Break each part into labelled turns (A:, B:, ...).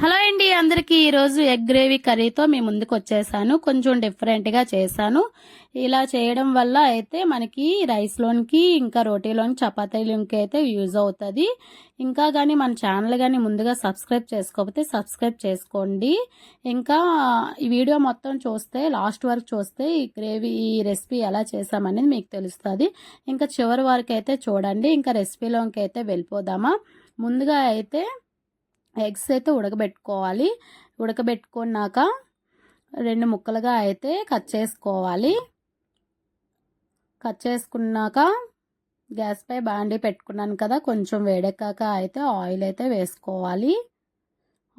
A: Hello అండి అందరికీ ఈరోజు ఎగ్ గ్రేవీ కర్రీతో మీ ముందుకు వచ్చేసాను. కొంచెం డిఫరెంట్గా చేశాను. ఇలా చేయడం వల్ల అయితే మనకి రైస్లోనికి ఇంకా రోటీలోని చపాతీలోకి అయితే యూజ్ అవుతుంది. ఇంకా కానీ మన ఛానల్ కానీ ముందుగా సబ్స్క్రైబ్ చేసుకోకపోతే సబ్స్క్రైబ్ చేసుకోండి. ఇంకా ఈ వీడియో మొత్తం చూస్తే లాస్ట్ వరకు చూస్తే ఈ గ్రేవీ ఈ రెసిపీ ఎలా చేసామనేది మీకు తెలుస్తుంది. ఇంకా చివరి వరకు అయితే చూడండి. ఇంకా రెసిపీలోకి అయితే వెళ్ళిపోదామా? ముందుగా అయితే ఎగ్స్ అయితే ఉడకబెట్టుకోవాలి. ఉడకబెట్టుకున్నాక రెండు ముక్కలుగా అయితే కట్ చేసుకోవాలి. కట్ చేసుకున్నాక గ్యాస్పై బాండీ పెట్టుకున్నాను కదా కొంచెం వేడెక్కాక అయితే ఆయిల్ అయితే వేసుకోవాలి.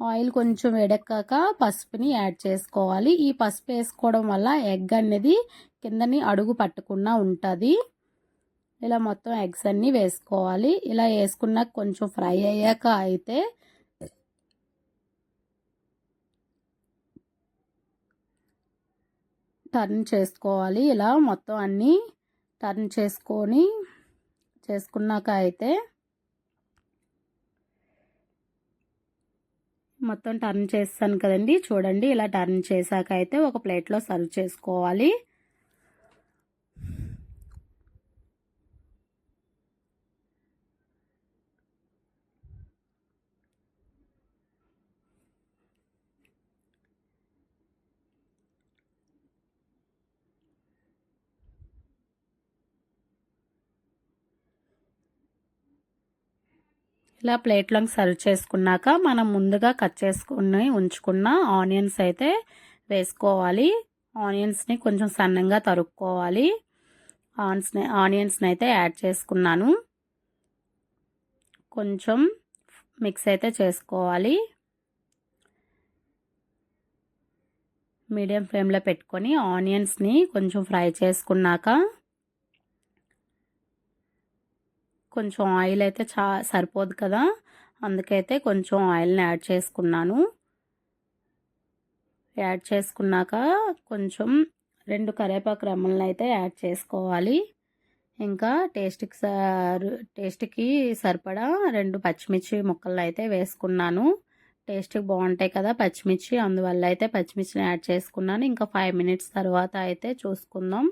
A: ఆయిల్ కొంచెం వేడెక్కాక పసుపుని యాడ్ చేసుకోవాలి. ఈ పసుపు వేసుకోవడం వల్ల ఎగ్ అనేది కిందని అడుగు పట్టకుండా ఉంటుంది. ఇలా మొత్తం ఎగ్స్ అన్నీ వేసుకోవాలి. ఇలా వేసుకున్నాక కొంచెం ఫ్రై అయ్యాక అయితే టర్న్ చేసుకోవాలి. ఇలా మొత్తం అన్నీ టర్న్ చేసుకొని చేసుకున్నాక అయితే మొత్తం టర్న్ చేస్తాను కదండి. చూడండి ఇలా టర్న్ చేశాక అయితే ఒక ప్లేట్లో సర్వ్ చేసుకోవాలి. ఇలా ప్లేట్లోకి సర్వ్ చేసుకున్నాక మనం ముందుగా కట్ చేసుకుని ఉంచుకున్న ఆనియన్స్ అయితే వేసుకోవాలి. ఆనియన్స్ని కొంచెం సన్నంగా తరుక్కోవాలి. ఆన్స్ని ఆనియన్స్ని అయితే యాడ్ చేసుకున్నాను. కొంచెం మిక్స్ అయితే చేసుకోవాలి. మీడియం ఫ్లేమ్లో పెట్టుకొని ఆనియన్స్ని కొంచెం ఫ్రై చేసుకున్నాక కొంచెం ఆయిల్ అయితే చా సరిపోదు కదా. అందుకైతే కొంచెం ఆయిల్ని యాడ్ చేసుకున్నాను. యాడ్ చేసుకున్నాక కొంచెం రెండు కరివేపాకు రెమ్మలను అయితే యాడ్ చేసుకోవాలి. ఇంకా టేస్ట్కి టేస్ట్కి సరిపడా రెండు పచ్చిమిర్చి ముక్కలు అయితే వేసుకున్నాను. టేస్ట్కి బాగుంటాయి కదా పచ్చిమిర్చి. అందువల్ల అయితే పచ్చిమిర్చిని యాడ్ చేసుకున్నాను. ఇంకా ఫైవ్ మినిట్స్ తర్వాత అయితే చూసుకుందాం.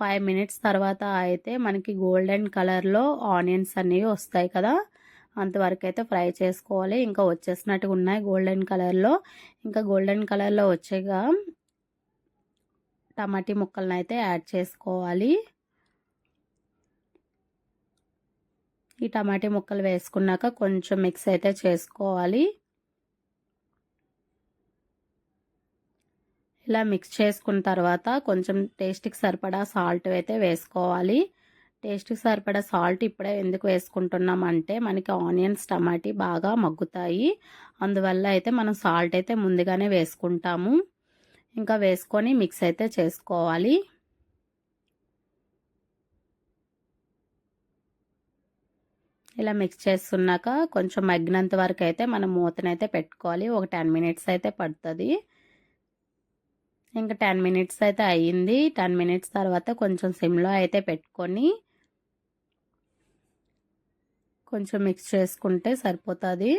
A: ఫైవ్ మినిట్స్ తర్వాత అయితే మనకి గోల్డెన్ కలర్లో ఆనియన్స్ అనేవి వస్తాయి కదా. అంతవరకు అయితే ఫ్రై చేసుకోవాలి. ఇంకా వచ్చేసినట్టుగా ఉన్నాయి గోల్డెన్ కలర్లో ఇంకా గోల్డెన్ కలర్లో వచ్చేగా టమాటీ ముక్కలను అయితే యాడ్ చేసుకోవాలి. ఈ టమాటీ ముక్కలు వేసుకున్నాక కొంచెం మిక్స్ అయితే చేసుకోవాలి. ఇలా మిక్స్ చేసుకున్న తర్వాత కొంచెం టేస్ట్కి సరిపడా సాల్ట్ అయితే వేసుకోవాలి. టేస్ట్కి సరిపడా సాల్ట్ ఇప్పుడే ఎందుకు వేసుకుంటున్నాం అంటే మనకి ఆనియన్స్ టమాటీ బాగా మగ్గుతాయి. అందువల్ల అయితే మనం సాల్ట్ అయితే ముందుగానే వేసుకుంటాము. ఇంకా వేసుకొని మిక్స్ అయితే చేసుకోవాలి. ఇలా మిక్స్ చేస్తున్నాక కొంచెం మగ్గినంత వరకు అయితే మనం మూతనైతే పెట్టుకోవాలి. ఒక టెన్ మినిట్స్ అయితే పడుతుంది. ఇంకా టెన్ మినిట్స్ అయితే అయ్యింది. టెన్ మినిట్స్ తర్వాత కొంచెం సిమ్లో అయితే పెట్టుకొని కొంచెం మిక్స్ చేసుకుంటే సరిపోతుంది.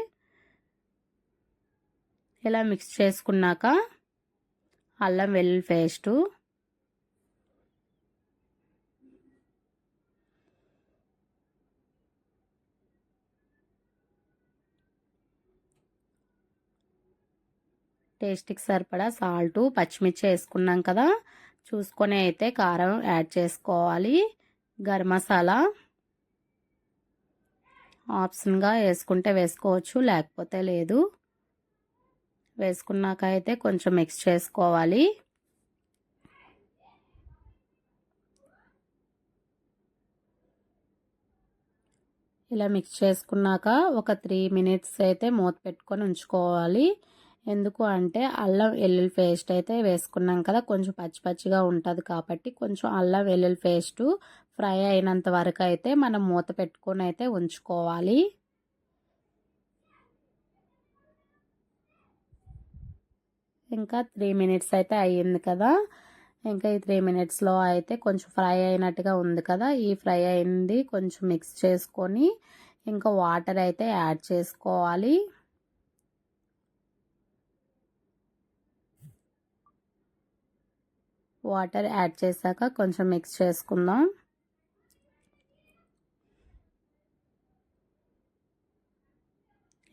A: ఇలా మిక్స్ చేసుకున్నాక అల్లం వెల్లుల్లి పేస్టు టేస్ట్కి సరిపడా సాల్టు పచ్చిమిర్చి వేసుకున్నాం కదా. చూసుకొని అయితే కారం యాడ్ చేసుకోవాలి. గరం మసాలా ఆప్షన్గా వేసుకుంటే వేసుకోవచ్చు లేకపోతే లేదు. వేసుకున్నాక అయితే కొంచెం మిక్స్ చేసుకోవాలి. ఇలా మిక్స్ చేసుకున్నాక ఒక త్రీ మినిట్స్ అయితే మూత పెట్టుకొని ఉంచుకోవాలి. ఎందుకు అంటే అల్లం వెల్లుల్లి పేస్ట్ అయితే వేసుకున్నాం కదా కొంచెం పచ్చి పచ్చిగా ఉంటుంది కాబట్టి కొంచెం అల్లం వెల్లుల్లి పేస్టు ఫ్రై అయినంత వరకు అయితే మనం మూత పెట్టుకొని అయితే ఉంచుకోవాలి. ఇంకా త్రీ మినిట్స్ అయితే అయ్యింది కదా ఇంకా ఈ త్రీ మినిట్స్లో అయితే కొంచెం ఫ్రై అయినట్టుగా ఉంది కదా ఈ ఫ్రై అయింది కొంచెం మిక్స్ చేసుకొని ఇంకా వాటర్ అయితే యాడ్ చేసుకోవాలి. వాటర్ యాడ్ చేశాక కొంచెం మిక్స్ చేసుకుందాం.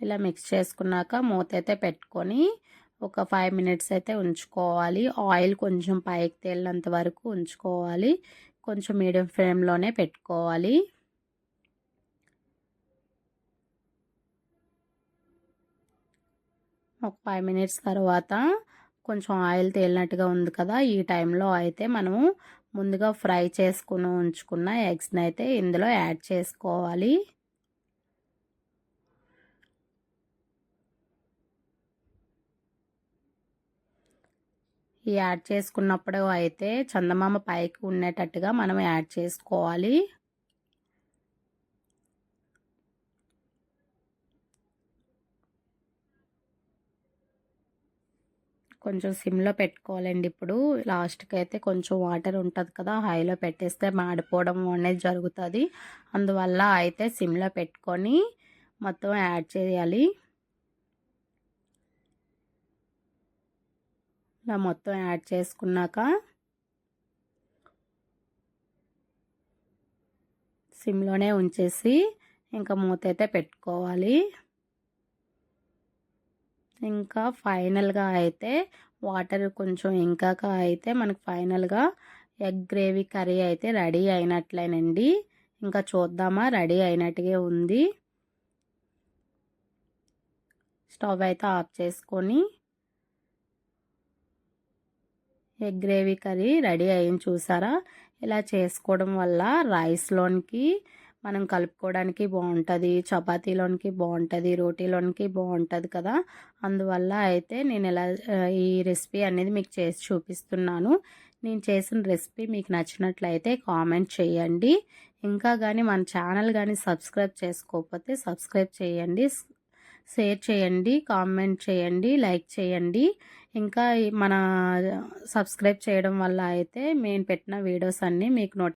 A: ఇలా మిక్స్ చేసుకున్నాక మూత అయితే పెట్టుకొని ఒక ఫైవ్ మినిట్స్ అయితే ఉంచుకోవాలి. ఆయిల్ కొంచెం పైకి తేలినంత వరకు ఉంచుకోవాలి. కొంచెం మీడియం ఫ్లేమ్లోనే పెట్టుకోవాలి. ఒక ఫైవ్ మినిట్స్ తర్వాత కొంచెం ఆయిల్ తేలినట్టుగా ఉంది కదా ఈ టైంలో అయితే మనము ముందుగా ఫ్రై చేసుకుని ఉంచుకున్న ఎగ్స్ని అయితే ఇందులో యాడ్ చేసుకోవాలి. ఈ యాడ్ చేసుకున్నప్పుడు అయితే చందమామ పైకి ఉండేటట్టుగా మనం యాడ్ చేసుకోవాలి. కొంచెం సిమ్లో పెట్టుకోవాలండి. ఇప్పుడు లాస్ట్కి అయితే కొంచెం వాటర్ ఉంటుంది కదా హైలో పెట్టేస్తే మాడిపోవడం అనేది జరుగుతుంది. అందువల్ల అయితే సిమ్లో పెట్టుకొని మొత్తం యాడ్ చేయాలి. ఇలా మొత్తం యాడ్ చేసుకున్నాక సిమ్లోనే ఉంచేసి ఇంకా మూత అయితే పెట్టుకోవాలి. ఇంకా ఫైనల్గా అయితే వాటర్ కొంచెం ఇంకా అయితే మనకు ఫైనల్గా ఎగ్ గ్రేవీ కర్రీ అయితే రెడీ అయినట్లేనండి. ఇంకా చూద్దామా? రెడీ అయినట్టుగా ఉంది. స్టవ్ అయితే ఆఫ్ చేసుకొని ఎగ్ గ్రేవీ కర్రీ రెడీ అయింది చూసారా? ఇలా చేసుకోవడం వల్ల రైస్లోనికి మనం కలుపుకోవడానికి బాగుంటుంది చపాతీలోనికి బాగుంటుంది రోటీలోనికి బాగుంటుంది కదా. అందువల్ల అయితే నేను ఇలా ఈ రెసిపీ అనేది మీకు చేసి చూపిస్తున్నాను. నేను చేసిన రెసిపీ మీకు నచ్చినట్లయితే కామెంట్ చేయండి. ఇంకా కానీ మన ఛానల్ కానీ సబ్స్క్రైబ్ చేసుకోకపోతే సబ్స్క్రైబ్ చేయండి షేర్ చేయండి కామెంట్ చేయండి లైక్ చేయండి. ఇంకా మన సబ్స్క్రైబ్ చేయడం వల్ల అయితే మేము పెట్టిన వీడియోస్ అన్నీ మీకు నోట్